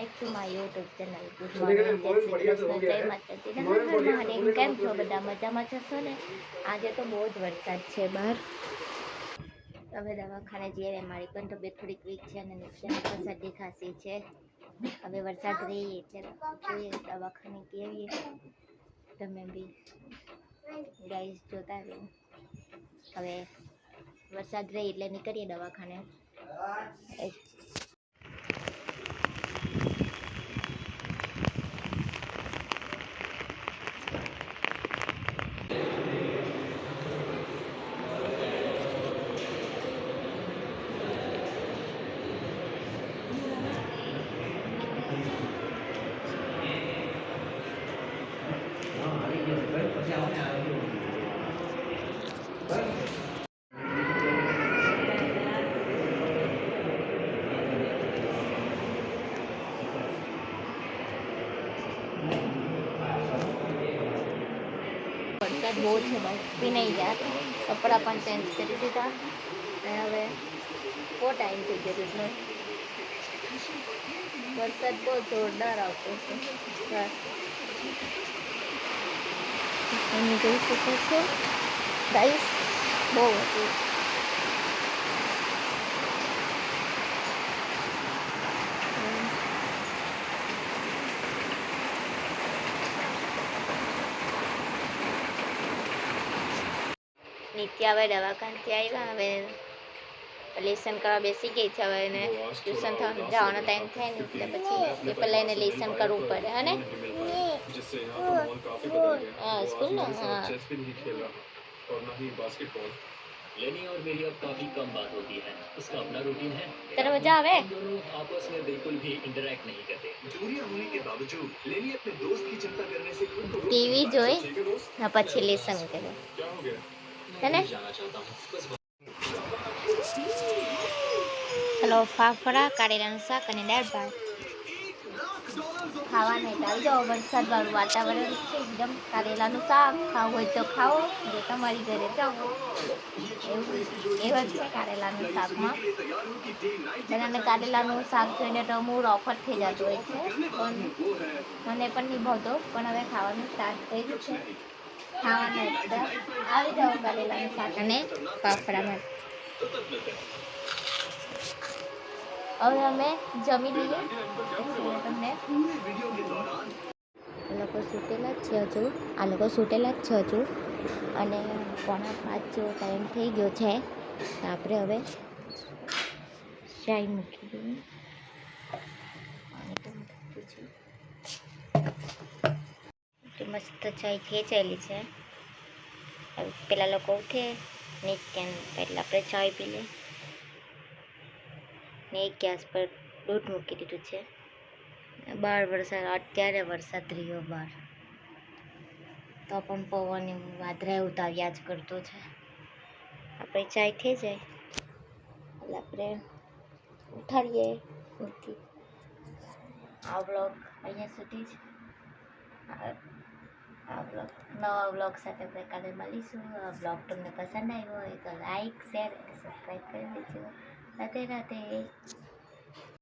Back to my YouTube channel good morning જય શ્રી કૃષ્ણ જય માતાજી નમસ્કાર હર કેમ છો બધા? મજામાં જશો ને? આજે તો બહુ જ વરસાદ છે બહાર. હવે દવાખાને જઈએ મારી પણ તબિયત થોડીક વીક છે અને નુકસાન શરદી ખાંસી છે. હવે વરસાદ રહી એટલે જોઈએ દવાખાને કહેવીએ તમે બી ગાઈસ જોતા રહ્યો હવે વરસાદ રહી એટલે નીકળીએ દવાખાને. વરસાદ બહુ છે ભાઈ પી નહીં ગયા કપડાં પણ ચેન્જ કરી દીધા અને હવે બહુ ટાઈમ થઈ ગયો એટલે વરસાદ બહુ જોરદાર આવતો છે બસ. તમે જોઈ શકો છો ગાઈસ બહુ હતું નિત્યા હવે દવાખાનેથી આવ્યા હવે લેસન કરવા બેસી ગઈ છે હવે એને ટ્યુશન થવા જવાનો ટાઈમ થાય ને એટલે પછી પેપર લઈને લેસન કરવું પડે હે ને जिससे यहाँ का माहौल काफी बदल गया हाँ, वो स्कूल आज में, मेरे साथ हाँ। चेस भी नहीं खेल रहा और ना ही बास्केटबॉल लेनी और मेरी अब काफी कम बात होती है उसका अपना रूटीन है તને મજા આવે हम दोनों आपस में बिल्कुल भी इंटरेक्ट नहीं करते दूरियां होने के बावजूद लेनी अपने दोस्त की चिंता करने से खुद को ટીવી જોઈ ठीक है दोस्त ને પછી લેસન કરે क्या हो હેલો, ફાફડા, કારેલાનું શાક અને દાળ ભાત. ખાવાને આવી જાઓ વરસાદવાળું વાતાવરણ છે, એકદમ કારેલાનું શાક. ખાવું હોય તો ખાઓ, જો તમારી ઘરે જાઓ એવું એવું છે કારેલાનું શાકમાં. બધાને કારેલાનું શાક જોઈને તો મૂળ ઓફર થઈ જતું હોય છે. પણ મને પણ નિભાવતો, પણ હવે ખાવાનું સ્ટાર્ટ કર્યું છે. ખાવાનું આવી જાઓ કારેલાનું શાક અને ફાફડામાં. હવે અમે જમી લઈએ તમને? લોકો સૂટેલા જ છે હજુ. આ લોકો સૂટેલા જ છે હજુ. અને પોણા પાંચ જેવો ટાઈમ થઈ ગયો છે. તો આપણે હવે ચાય મૂકી દઈએ. મસ્ત ચાય ખેંચાયેલી છે. પેલા લોકો ઉઠે. નિત્યાન એટલે આપણે ચાય પી લઈએ. ને એક ગેસ પર દૂધ મૂકી દીધું છે. બાર વરસાદ, અત્યારે વરસાદ રહ્યો બહાર તો પણ પવન એવું વાદળા જ કરતો છે. આપણે ચાય થઈ જાય. એટલે આપણે ઉઠાડીએ નથી આ બ્લોગ અહીંયા સુધી જ. આ- બ્લોગ નવા બ્લોગ સાથે આપણે કાલે મળીશું. આ બ્લોગ તમને પસંદ આવ્યો હોય તો લાઈક, શેર અને સબસ્ક્રાઈબ કરી દેજો. રાતે રાધે.